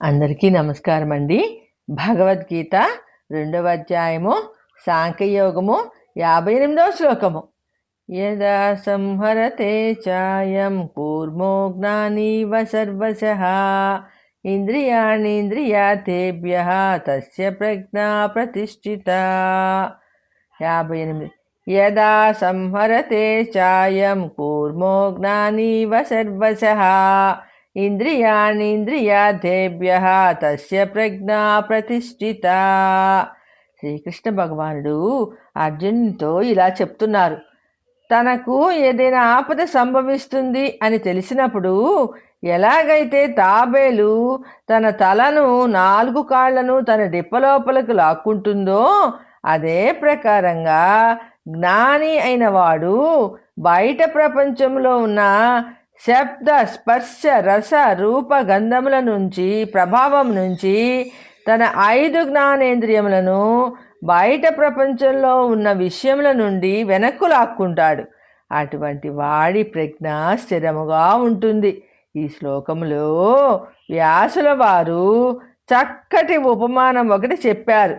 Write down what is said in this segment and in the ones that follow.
అందరికీ నమస్కారం అండి భగవద్గీత రెండవ అధ్యాయము సాంఖ్యయోగము యాభై ఎనిమిదవ శ్లోకము. యదా సంహరతే చాయం కూర్మో జ్ఞానీవ సర్వశ ఇంద్రియాణీంద్రియాతేభ్య తస్య ప్రజ్ఞా ప్రతిష్ఠిత. యాభై ఎనిమిది యదా సంహరతే చాయం కూర్మో జ్ఞానీవ సర్వశ ఇంద్రియాణీంద్రియాదేభ్య తస్య ప్రజ్ఞా ప్రతిష్ఠిత. శ్రీకృష్ణ భగవానుడు అర్జునునితో ఇలా చెప్తున్నారు. తనకు ఏదైనా ఆపద సంభవిస్తుంది అని తెలిసినప్పుడు ఎలాగైతే తాబేలు తన తలను నాలుగు కాళ్ళను తన డిప్పలోపలకు లాక్కుంటుందో అదే ప్రకారంగా జ్ఞాని అయిన వాడు బయట ప్రపంచంలో ఉన్న శబ్ద స్పర్శ రస రూప గంధముల నుంచి ప్రభావం నుంచి తన ఐదు జ్ఞానేంద్రియములను బయట ప్రపంచంలో ఉన్న విషయముల నుండి వెనక్కు లాక్కుంటాడు. అటువంటి వాడి ప్రజ్ఞ స్థిరముగా ఉంటుంది. ఈ శ్లోకంలో వ్యాసుల వారు చక్కటి ఉపమానం ఒకటి చెప్పారు.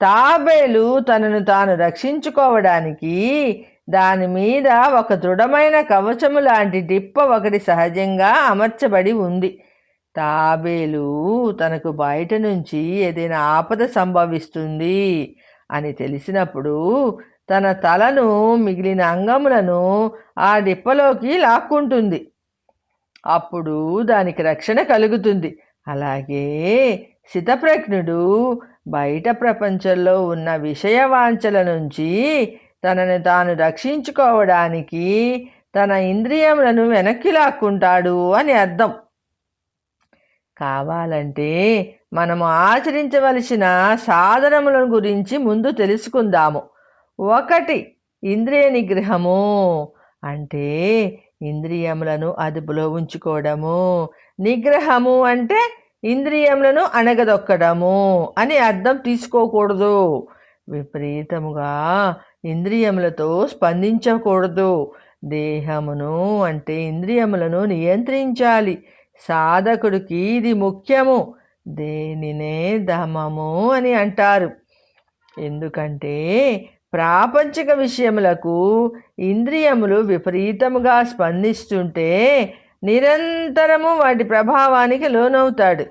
తాబేలు తనను తాను రక్షించుకోవడానికి దాని మీద ఒక దృఢమైన కవచము లాంటి డిప్ప ఒకటి సహజంగా అమర్చబడి ఉంది. తాబేలు తనకు బయట నుంచి ఏదైనా ఆపద సంభవిస్తుంది అని తెలిసినప్పుడు తన తలను మిగిలిన అంగములను ఆ డిప్పలోకి లాక్కుంటుంది. అప్పుడు దానికి రక్షణ కలుగుతుంది. అలాగే శితప్రజ్ఞుడు బయట ప్రపంచంలో ఉన్న విషయవాంఛల నుంచి తనను తాను రక్షించుకోవడానికి తన ఇంద్రియములను వెనక్కి లాక్కుంటాడు అని అర్థం. కావాలంటే మనము ఆచరించవలసిన సాధనముల గురించి ముందు తెలుసుకుందాము. ఒకటి ఇంద్రియ నిగ్రహము. అంటే ఇంద్రియములను అదుపులో ఉంచుకోవడము. నిగ్రహము అంటే ఇంద్రియములను అణగదొక్కడము అని అర్థం తీసుకోకూడదు. విపరీతముగా ఇంద్రియములతో స్పందించకూడదు. దేహమును అంటే ఇంద్రియములను నియంత్రించాలి. సాధకుడికి ఇది ముఖ్యము. దేనినే దమము అని అంటారు. ఎందుకంటే ప్రాపంచిక విషయములకు ఇంద్రియములు విపరీతముగా స్పందిస్తుంటే నిరంతరము వాటి ప్రభావానికి లోనవుతాడు.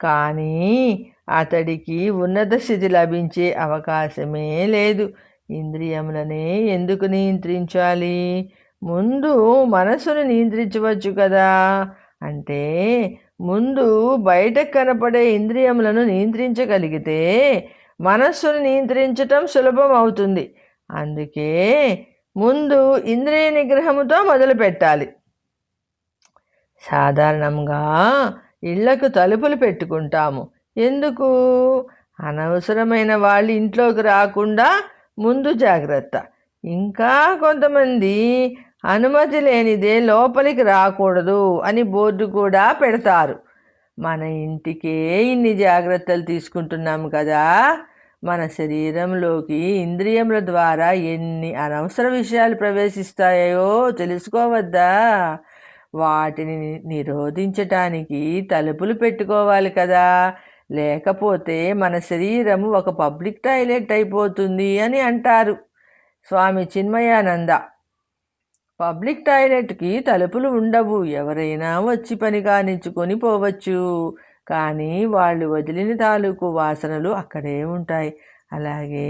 కానీ అతడికి ఉన్నత స్థితి లభించే అవకాశమే లేదు. ఇంద్రియములనే ఎందుకు నియంత్రించాలి? ముందు మనసును నియంత్రించవచ్చు కదా. అంటే ముందు బయట కనపడే ఇంద్రియములను నియంత్రించగలిగితే మనస్సును నియంత్రించటం సులభం అవుతుంది. అందుకే ముందు ఇంద్రియ నిగ్రహముతో మొదలుపెట్టాలి. సాధారణంగా ఇళ్ళకు తలుపులు పెట్టుకుంటాము. ఎందుకు? అనవసరమైన వాళ్ళు ఇంట్లోకి రాకుండా ముందు జాగ్రత్త. ఇంకా కొంతమంది అనుమతి లేనిదే లోపలికి రాకూడదు అని బోర్డు కూడా పెడతారు. మన ఇంటికే ఇన్ని జాగ్రత్తలు తీసుకుంటున్నాము కదా. మన శరీరంలోకి ఇంద్రియముల ద్వారా ఎన్ని అనవసర విషయాలు ప్రవేశిస్తాయో తెలుసుకోవద్దా? వాటిని నిరోధించటానికి తలుపులు పెట్టుకోవాలి కదా. లేకపోతే మన శరీరం ఒక పబ్లిక్ టాయిలెట్ అయిపోతుంది అని అంటారు. స్వామి చిన్మయానంద పబ్లిక్ టాయిలెట్కి తలుపులు ఉండవు. ఎవరైనా వచ్చి పని కానించుకొని పోవచ్చు. కానీ వాళ్ళు వదిలిన తాలూకు వాసనలు అక్కడే ఉంటాయి. అలాగే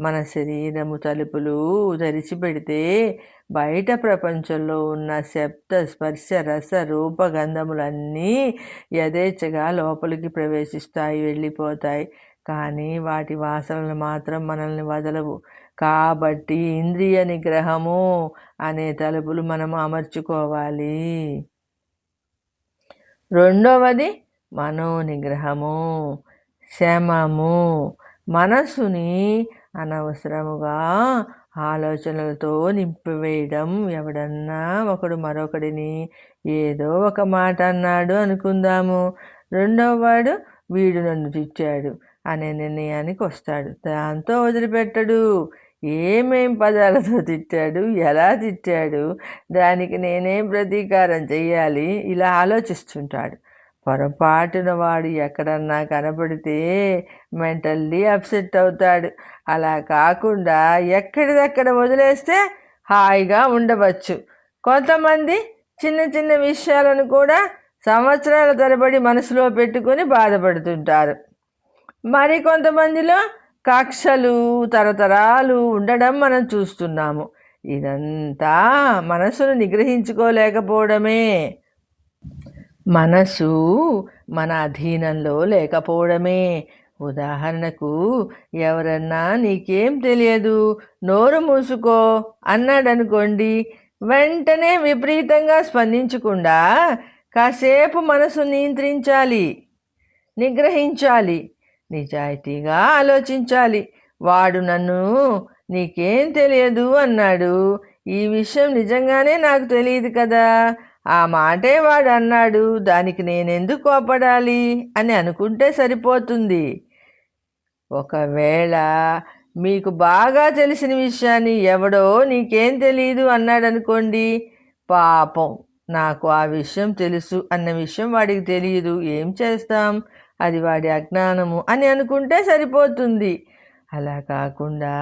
మన శరీరము తలుపులు తెరిచిపెడితే బయట ప్రపంచంలో ఉన్న శబ్ద స్పర్శ రస రూపగంధములన్నీ యథేచ్ఛగా లోపలికి ప్రవేశిస్తాయి వెళ్ళిపోతాయి. కానీ వాటి వాసనలు మాత్రం మనల్ని వదలవు. కాబట్టి ఇంద్రియ నిగ్రహము అనే తలుపులు మనం అమర్చుకోవాలి. రెండవది మనో నిగ్రహము శమము మనసుని అనవసరముగా ఆలోచనలతో నింపివేయడం ఎవడన్నా ఒకడు మరొకడిని ఏదో ఒక మాట అన్నాడు అనుకుందాము. రెండవ వాడు వీడు నన్ను తిట్టాడు అనే నిర్ణయానికి వస్తాడు. దాంతో వదిలిపెట్టడు. ఏమేం పదాలతో తిట్టాడు? ఎలా తిట్టాడు? దానికి నేనేం ప్రతీకారం చెయ్యాలి? ఇలా ఆలోచిస్తుంటాడు. పొరపాటున వాడు ఎక్కడన్నా కనపడితే మెంటల్లీ అప్సెట్ అవుతాడు. అలా కాకుండా ఎక్కడిదక్కడ వదిలేస్తే హాయిగా ఉండవచ్చు. కొంతమంది చిన్న చిన్న విషయాలను కూడా సంవత్సరాల తరబడి మనసులో పెట్టుకొని బాధపడుతుంటారు. మరి కొంతమందిలో కక్షలు తరతరాలు ఉండడం మనం చూస్తున్నాము. ఇదంతా మనసును నిగ్రహించుకోలేకపోవడమే. మనసు మన అధీనంలో లేకపోవడమే. ఉదాహరణకు ఎవరన్నా నీకేం తెలియదు నోరు మూసుకో అన్నాడనుకోండి వెంటనే విపరీతంగా స్పందించకుండా కాసేపు మనసు నియంత్రించాలి నిగ్రహించాలి నిజాయితీగా ఆలోచించాలి. వాడు నన్ను నీకేం తెలియదు అన్నాడు. ఈ విషయం నిజంగానే నాకు తెలియదు కదా. ఆ మాటే వాడు అన్నాడు దానికి నేనెందుకు కోపడాలి? అని అనుకుంటే సరిపోతుంది. ఒకవేళ మీకు బాగా తెలిసిన విషయాన్ని ఎవడో నీకేం తెలియదు అన్నాడనుకోండి పాపం. నాకు ఆ విషయం తెలుసు అన్న విషయం వాడికి తెలియదు ఏం చేస్తాం? అది వాడి అజ్ఞానము అని అనుకుంటే సరిపోతుంది. అలా కాకుండా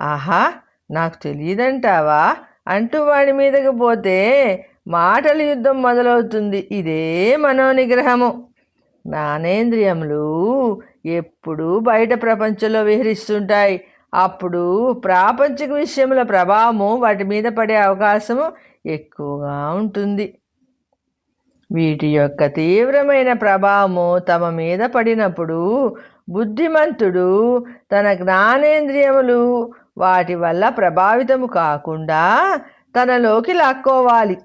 ఆహా నాకు తెలియదంటావా? అంటూ వాడి మీదకి పోతే మాటల యుద్ధం మొదలవుతుంది. ఇదే మనోనిగ్రహము. జ్ఞానేంద్రియములు ఎప్పుడూ బయట ప్రపంచంలో విహరిస్తుంటాయి. అప్పుడు ప్రాపంచిక విషయముల ప్రభావము వాటి మీద పడే అవకాశము ఎక్కువగా ఉంటుంది. వీటి యొక్క తీవ్రమైన ప్రభావము తమ మీద పడినప్పుడు బుద్ధిమంతుడు తన జ్ఞానేంద్రియములు వాటి వల్ల ప్రభావితము కాకుండా తనలోకి లాక్కోవాలి.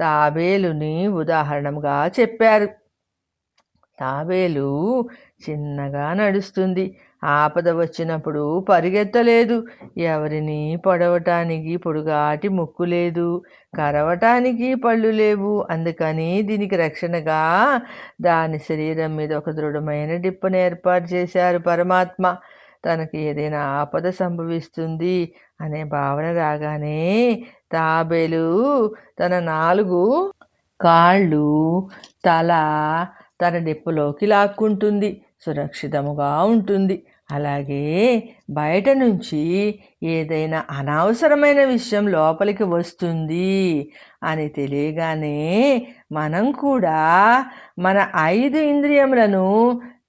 తాబేలుని ఉదాహరణగా చెప్పారు. తాబేలు చిన్నగా నడుస్తుంది. ఆపద వచ్చినప్పుడు పరిగెత్తలేదు. ఎవరిని పొడవటానికి పొడుగాటి ముక్కు లేదు కరవటానికి పళ్ళు లేవు. అందుకని దీనికి రక్షణగా దాని శరీరం మీద ఒక దృఢమైన డిప్పను ఏర్పాటు చేశారు పరమాత్మ. తనకి ఏదైనా ఆపద సంభవిస్తుంది అనే భావన రాగానే తాబేలు తన నాలుగు కాళ్ళు తల తన నిప్పులోకి లాక్కుంటుంది సురక్షితముగా ఉంటుంది. అలాగే బయట నుంచి ఏదైనా అనవసరమైన విషయం లోపలికి వస్తుంది అని తెలియగానే మనం కూడా మన ఐదు ఇంద్రియములను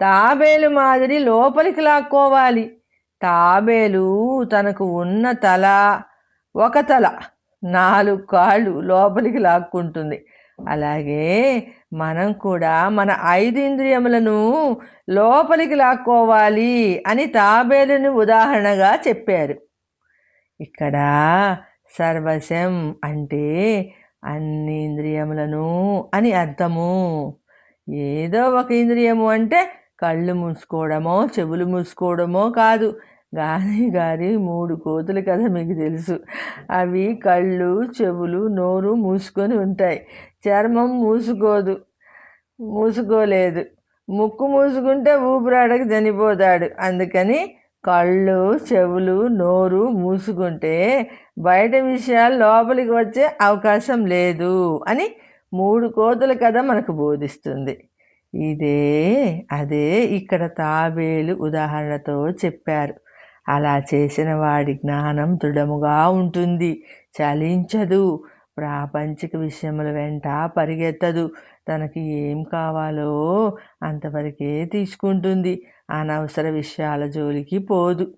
తాబేలు మాదిరి లోపలికి లాక్కోవాలి. తాబేలు తనకు ఉన్న తల ఒక తల నాలుగు కాళ్ళు లోపలికి లాక్కుంటుంది. అలాగే మనం కూడా మన ఐదు ఇంద్రియములను లోపలికి లాక్కోవాలి అని తాబేలుని ఉదాహరణగా చెప్పారు. ఇక్కడ సర్వశం అంటే అన్ని ఇంద్రియములను అని అర్థము. ఏదో ఒక ఇంద్రియము అంటే కళ్ళు మూసుకోవడమో చెవులు మూసుకోవడమో కాదు. గాంధీ గారి మూడు కోతులు కదా మీకు తెలుసు. అవి కళ్ళు చెవులు నోరు మూసుకొని ఉంటాయి. చర్మం మూసుకోదు మూసుకోలేదు. ముక్కు మూసుకుంటే ఊపిరాడక చనిపోతాడు. అందుకని కళ్ళు చెవులు నోరు మూసుకుంటే బయట విషయాలు లోపలికి వచ్చే అవకాశం లేదు అని మూడు కోతుల కథ మనకు బోధిస్తుంది. ఇదే అదే ఇక్కడ తాబేలు ఉదాహరణతో చెప్పారు. అలా చేసిన వాడి జ్ఞానం దృఢముగా ఉంటుంది. చలించదు. ప్రాపంచిక విషయముల వెంట పరిగెత్తదు. తనకి ఏం కావాలో అంతవరకే తీసుకుంటుంది. అనవసర విషయాల జోలికి పోదు.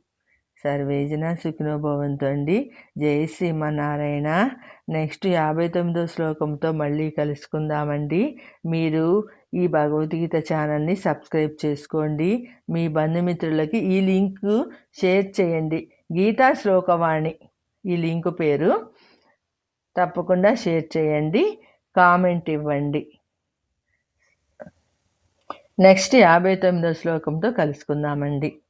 సర్వేజన సుఖినోభవంతో అండి జై శ్రీమన్నారాయణ. నెక్స్ట్ యాభై తొమ్మిదో శ్లోకంతో మళ్ళీ కలుసుకుందామండి. మీరు ఈ భగవద్గీత ఛానల్ని సబ్స్క్రైబ్ చేసుకోండి. మీ బంధుమిత్రులకి ఈ లింక్ షేర్ చేయండి. గీతా శ్లోకవాణి ఈ లింక్ పేరు. తప్పకుండా షేర్ చేయండి. కామెంట్ ఇవ్వండి. నెక్స్ట్ యాభై తొమ్మిదో శ్లోకంతో కలుసుకుందామండి.